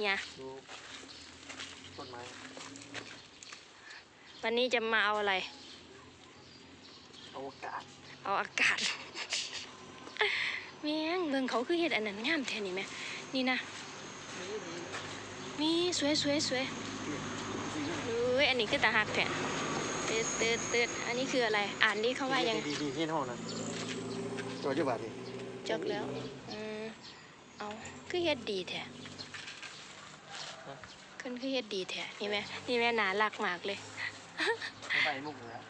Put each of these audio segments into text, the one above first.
เนี่ยดูต้นไม้วันนี้จะมาเอาอะไรอวกาศ เอาอากาศ แม่งเบิ่งเขาคือเห็ดอันนั้นงามแท้นี่แม่นี่นะ มีสวยสวยสวยดูอันนี้คือตาหักแท้ตืดตืดตืดอันนี้คืออะไร อ่านนี่เขาว่ายังดีดีที่ห้องนะตัวจุบาทดิจกแล้วอืมเอาคือเฮ็ดดีแท้ ขึ้นคือเฮ็ดดีแท้นี่แม่นี่แม่น่ารักมากเลย ไม่ไปมุกเลย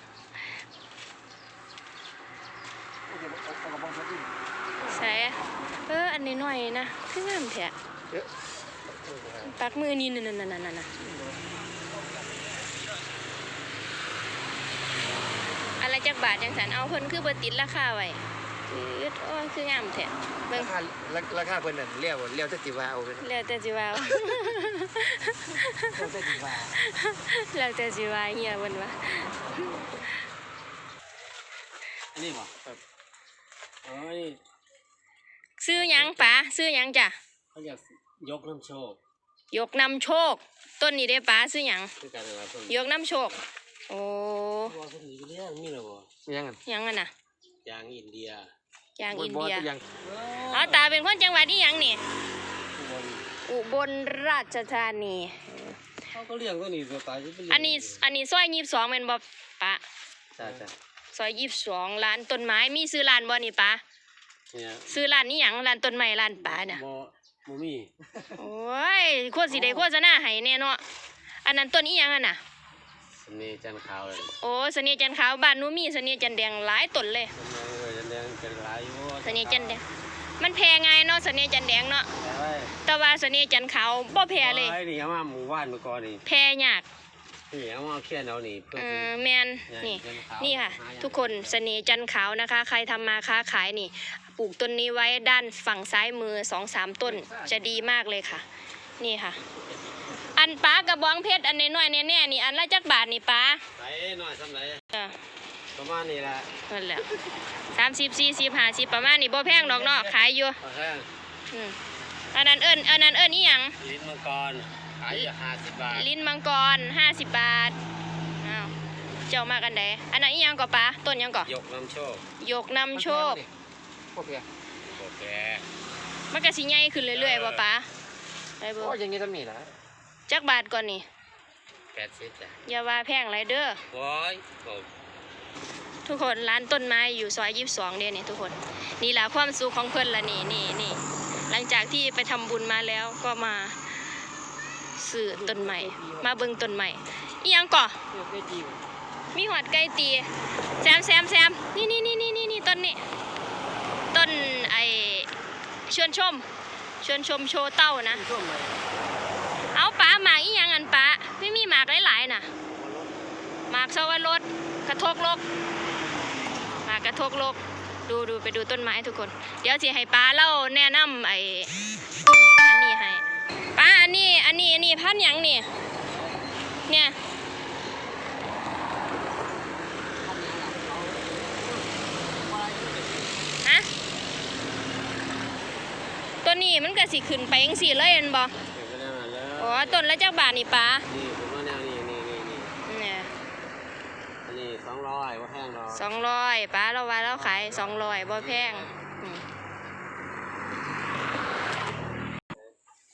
โอเคเอาเอากระบองเพชรดิใส่เอออันนี้หน่อยนะคืองามแท้เยอะเออปักมือนี่นั่นนั่นนั่นนั่นอะไรจักบาทจังสันเอาเพิ่นคือบ่ติดราคาไว้ ยืดโอ้ยคืองามแท้เบิ่รางคาราคาเพิ่นนั่นเลี้ยวเลี้ยวจะติวาเอาเลยแล้วแต่สิว่าเลี้ยวจะติวาแล้วแต่สิว่าเฮียเพิ่นว่าอันนี้บ่ครับอ๋อนี่ซื้อหยังป๋าซื้อหยังจ้ะเขาอยากยกน้ำโชคยกนำโชค ต้นนี้ได้ป๋าซื้อหยังคือการอะไรต้นยกนำโชค โอ้ว่าคนนี้เรื่องมีหรอบ่มียังไงหยังอะน่ะยางอินเดีย ยางอินบอเดียตัวยังเอาตาเป็นคนจังหวัดอีหยังนี่อุบลอุบลราชธานีเขาก็เลี้ยงตัวนี้ตัวตายที่เป็นอันนี้อันนี้ซอยยี่สิบสองเป็นบ่ปะใช่ใช่ซอยยี่สิบสองร้านต้นไม้มีซื้อร้านบ่นี่ปะเนี่ยซื้อร้านนี้หยังร้านต้นไม้ร้านป่าเนี่ยบ่บ่มีโอ้ยโคตรสิได้โฆษณาให้แน่เนาะอันนั้นต้นอีหยังอะน่ะสำเนียงจันทร์ขาวเลยโอ้เสนียจันทร์ขาวบ้านหนูมีเสนียจันทร์แดงหลายต้นเลยสำ เนียงเออจันแดงเป็นหลายอยู่เสนียจันทร์แดง มันแพงไงเนาะเสนียจันทร์แดงเนาะแต่ว่าแต่ว่าเสนียจันทร์ขาวบ่แพเลย ไอ้นี่เอามาหมู่บ้านเมื่อก่อนนี่แพยากนี่เอามาเขียนเอานี่เพื่อเอที่อแมนนี่จันทร์ขาวนี่ค่ะ หาอย่างทุกคนเสน่ห์จันทร์ขาวนะคะ ใครทำมาค้าขายนี่ ปลูกต้นนี้ไว้ด้านฝั่งซ้ายมือสองสามต้นจะดีมากเลยค่ะ นี่ค่ะ อันป้ากระบองเพชรอันน้อยๆแน่ๆนี่อันละจักบาทนี่ป้า ไหนหน่อยสำไรเออ ประมาณนี้แหละนั่นแหละสามสิบสี่สิบห้าสิบประมาณนี่บ่แพงดอกเนาะขายอยู่เอาแห้งอืมอันนั้นเอิญอันนั้นเอิญนี่ยัง ลิ้นมังกร ขายอยู่ห้าสิบบาทลิ้นมังกรห้าสิบบาทอ้าวเจ้ามากันไดอันนั้นอีหยังก่อป้าต้นหยังก่อยกน้ำโชคยกนำโชคพวกเพียโอเคมันก็สิใหญ่ขึ้นเรื่อยๆป่ะป้าไปเบ่โอ้ยังงี้ต้องมีนะจักบาทก่อนนี่แปดสิบจ้ะอย่าว่าแพงไรเด้อ โอ้ยโอ้ ทุกคนร้านต้นไม้อยู่ซอยยี่สิบสองเด้นี่ทุกคน นี่แหละความสุขของเพิ่อนละนี่นี่นี่หลังจากที่ไปทำบุญมาแล้วก็มาซื้อต้นไม้มาเบิ่งต้นไม้อียังก่อเพื่อได้จีบมีหอดไก่ตีแซมแซมแซมนี่นี่นี่นี่นี่นี่ต้นนี้ต้นไอชวนชมชวนชมโชว์เต้านะ เอาปลามากอีหยังอันปลาไม่มีหมากหลายๆน่ะหมากสวรสกระ ทกโลกหมากกระทกโลก ดูดูไปดูต้นไม้ทุกคน เดี๋ยวสิให้ปลาเล่าแนะนำไอ้อันนี้ให้ปลาอันนี้อันนี้อันนี้พันธุ์หยังนี่เนี่ยฮะตัวนี้มันก็สิขึ้นไปจังสี่เลยเห็นบ่เก็บไว้แนวนั้นเลยอ๋อต้นละจักบาทนี่ปลานี่ผมว่าแนวนี้นี่นี่นี่ เนี่ย อันนี้ส องร้อยว่าแพงหรอกสองร้อยปลาเราว่าเราขายสองร้อยบ่แพงอืม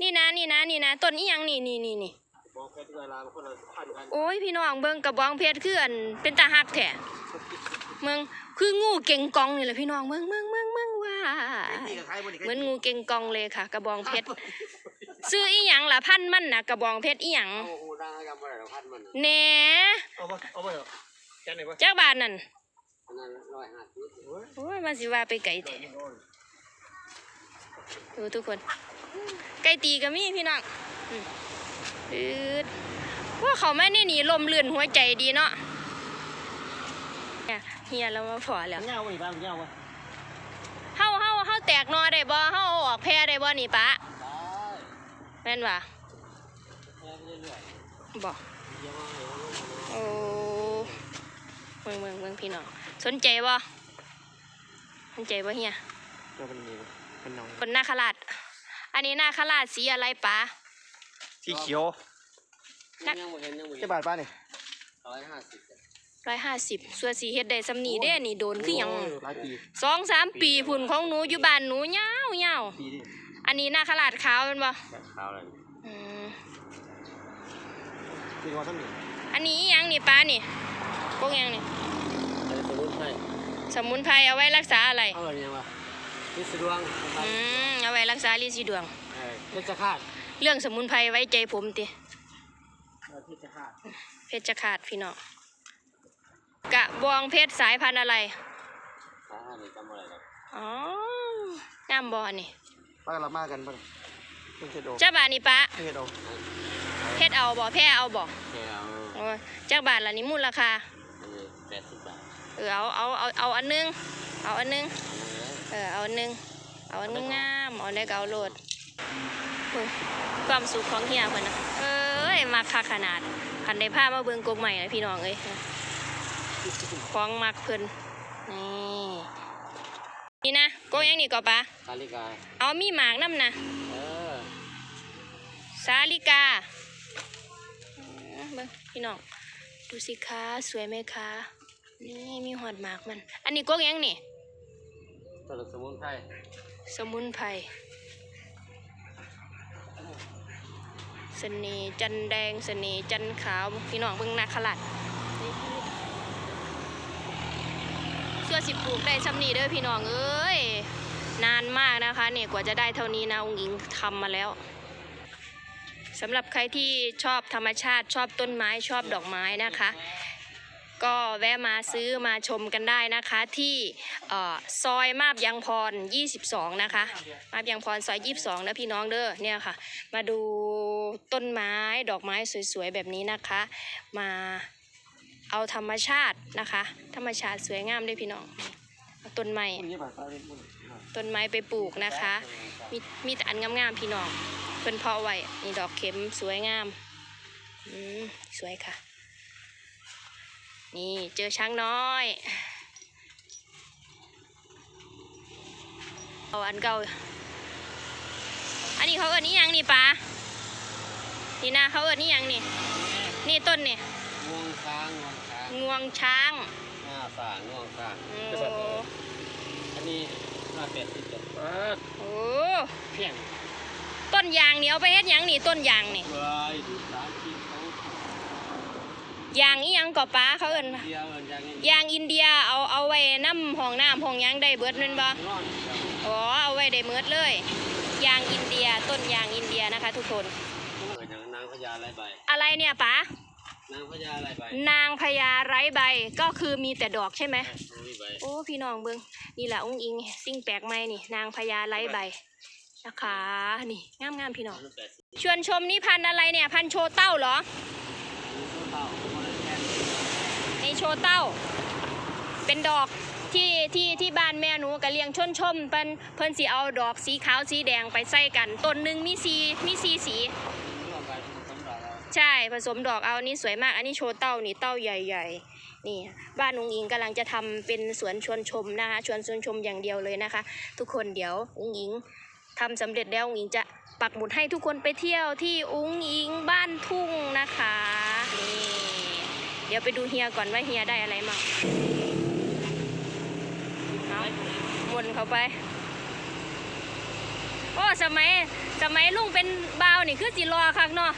นี่นะนี่นะนี่นะต้นอีหยังนี่นี่นี่นี่บอกเพชรเวลาคนละพันกันโอ้ยพี่น้องเบิ่งกระบองเพชรคืออันเป็นตาหักแท้เมืองคืองูเก่งกองนี่แหละพี่น้องเมืองเมืองเมืองเมืองว่านี่กับใครบ่นี่เหมือนงูเก่งกองเลยค่ะ กระบองเพชรซื้ออีหยังล่ะพันธุ์มันน่ะกระบองเพชรอีหยังโอ้โหดังกันบ่ได้หรอกพันมัน แหน่เอาบ่เอาบ่ เถอะแค่ไหนบ่จักบาทนั่นอันนั้นร้อยห้าสิบโอ้ยมาสิว่าไปไก่แท้ดูทุกคน ไก่ตีก็มีพี่น้องอืมอืดว่าเขาไม่ได้หนีลมเลื่อนหัวใจดีเนาะเนี่ยเฮียเรามาพอแล้วเงาบ่นี่บ้างเงาบ่เฮาเฮาเฮาแตกหนอได้บ่เฮาเอาออกแพร่ได้บ่นี่ปะแม่นว่ะได้เรื่อยบ่ๆเยอะมากเลยโอ้ เมืองเมืองเมืองพี่น้องสนใจบ่สนใจบ่เฮียตัวเป็นนี่เป็นน้องคนนาคราชอันนี้นาคราชสีอะไรปะสีเขียวยังบ่เห็นยังบ่เห็นจะบาทป้านี่ร้อยห้าสิบร้อยห้าสิบส่วนสีเฮ็ดได้สำนีเด้นี่โดนคือหยังหลายปีสองสามปีพุ่นของหนูอยู่บ้านหนูยาวยาวปีนี่อันนี้หน้าขลาดขาวแมันบ่แบบขาวเลยอืมปีกว่าทั้งนี้อันนี้อิหยังนี่ป้านี่ พวกหยังนี่ไอ้สมุนไพรสมุนไพรเอาไว้รักษาอะไรเอาอะไรยังวะนี่สะดวงอืมเอาไว้รักษาลินสีดวงเออเพชรฆาตเรื่องสมุนไพรไว้ใจผมติเออเพชรฆาตเพชรขาดพี่น้องกะบองเพชรสายพันธุ์อะไรสาหัสนี่จำอะไรหรอกอ๋องามบอนี่ป้ากับเรามากันป่ะเพิ่งเช็ดโอจ้าบาทนี่ปะเพิ่งเช็ดโอเพชรเอาบ่แพ้เอาบ่แค่เอาโอ้ยจ้าบาทละนี่มูลราคาอันนี้ แปดสิบบาทเออเอาเอาเอาเอาอันหนึง เอาอันหนึงเอาเลยเออเอาอันหนึง เอาอันงามๆเอาได้ก็เอาโลดเบิ่งความสุขของเฮียเพิ่นนะเอ้ยมักคักขนาดคันได้พามาเบิ่งกกใหม่เลยพี่น้องเอ้ยของมักเพิ่นนี่นี่นะโกกยังนี่ก็ปะคาลิกา เอามีหมากน้ำนะเออสาลิกาเอ้อเบิ่งพี่น้องดูสิคะสวยไหมคะ นี่มีหอดหมากมัน อันนี้กกยังนี่ตัวสมุนไพรสมุนไพรเสน่ห์จันแดงเสน่ห์จันขาวพี่น้องเบิ่งนาขลัดนี่ส่วนสิปลูกได้ซ้ำนี้เด้อพี่น้องเอ้ยนานมากนะคะเนี่ยกว่าจะได้เท่านี้นะองค์หญิงทำมาแล้วสำหรับใครที่ชอบธรรมชาติชอบต้นไม้ชอบดอกไม้นะคะ ก็แวะมาซื้อมาชมกันได้นะคะที่ซอยมาบยังพร 22 นะคะ มาบยังพรซอย 22 นะพี่น้องเด้อเนี่ยค่ะ มาดูต้นไม้ดอกไม้สวยๆ แบบนี้นะคะ มาเอาธรรมชาตินะคะ ธรรมชาติสวยงามด้วยพี่น้องต้นไม้ต้นไม้ไปปลูกนะคะ มีมีแต่อันงามๆพี่น้องเพิ่นเพาะไว้นี่ดอกเข็มสวยงาม อืม สวยค่ะ นี่เจอช้างน้อยเอาอันเก่า อันนี้เขาเอิ้นนี่ยังนี่ปะนี่นะเขาเอิ้นนี่ยังนี่ นี่ต้นนี่ง่วงช้างง่วงช้างงวงช้างหน้าสางง่วงช้างโอ้อันนี้ห้าแปดสิบเจ็ดเออโอ้เพียงต้นยางนี่เอาไปเฮ็ดหยังนี่ต้นยางนี่ เว้ยดูสามกินเขา ยางอีหยังก่อป้าเขาเอิ้นเดียวเอินอย่างนี้ยางอินเดียเอาเอาไว้น้ำห้องน้ำห้องหยังได้เบิดแม่นบ่นอนเดียวอ๋อเอาไว้ได้เมิดเลยยางอินเดียต้นยางอินเดียนะคะ ทุกคน เอินอย่างนางพญาไรใบอะไรเนี่ยป๋านางพญาไรใบนางพญาไร้ใบก็คือมีแต่ดอกใช่ไหม มีใบโอ้พี่น้องเบิงนี่แหละอุ้งอิงสิ่งแปลกใหม่นี่ นางพญาไร้ใบนะคะนี่งามงามๆพี่น้องอันนั้นแปดสิบชวนชมนี่พันธุ์อะไรเนี่ย พันธุ์โชเต้าเหรอ มีโซ่เต่าคนละแค่นี่ โชเต้า เป็นดอกที่ที่ที่บ้านแม่หนูก็เลี้ยงชนชมเพิ่นเพิ่นสิเอาดอกสีขาวสีแดงไปใส่กันต้นหนึ่งมีสีมีสีสี ใช่ผสมดอกเอานี่สวยมาก อันนี้โชว์เต้านี่เต้าใหญ่ๆนี่ บ้านนุงอิงกำลังจะทำเป็นสวนชวนชมนะคะชวนชวนชมอย่างเดียวเลยนะคะ ทุกคนเดี๋ยวอุงอิงทำสำเร็จแล้วอุงอิงจะปักหมุดให้ทุกคนไปเที่ยวที่อุงอิงบ้านทุ่งนะคะนี่ เดี๋ยวไปดูเฮียก่อนว่าเฮียได้อะไรมาเอาวนเข้าไป โอ้สมัยสมัยลุงเป็นบ่าวนี่คือสิรอคักเนาะ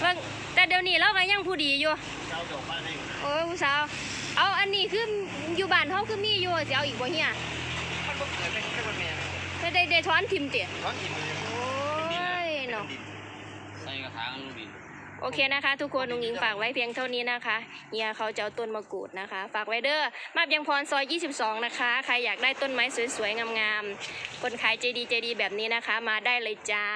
เบิ่งแต่เดี๋ยวนี้เราก็ยังผู้ดีอยู่เจ้าดอกป้าได้โอ้ยผู้สาว เอาอันนี้คืออยู่บ้านเฮาคือมีอยู่สิเอาอีกบ่เฮียมันบ่เกิดเป็นแค่คนแม่ไม่ได้ได้ถอนทิมเติร้อนอิ่มเลยโอ้ยเนาะ ใส่กระถางลูกดิน โอเคนะคะ ทุกคนนุงอิงฝากไว้เพียงเท่านี้นะคะเฮียเขาจะเอาต้นมะกรูดนะคะ ฝากไว้เด้อมาบยังพรซอย 22 นะคะ ใครอยากได้ต้นไม้สวยๆงามๆคนขายใจดีใจดีแบบนี้นะคะ มาได้เลยจ้า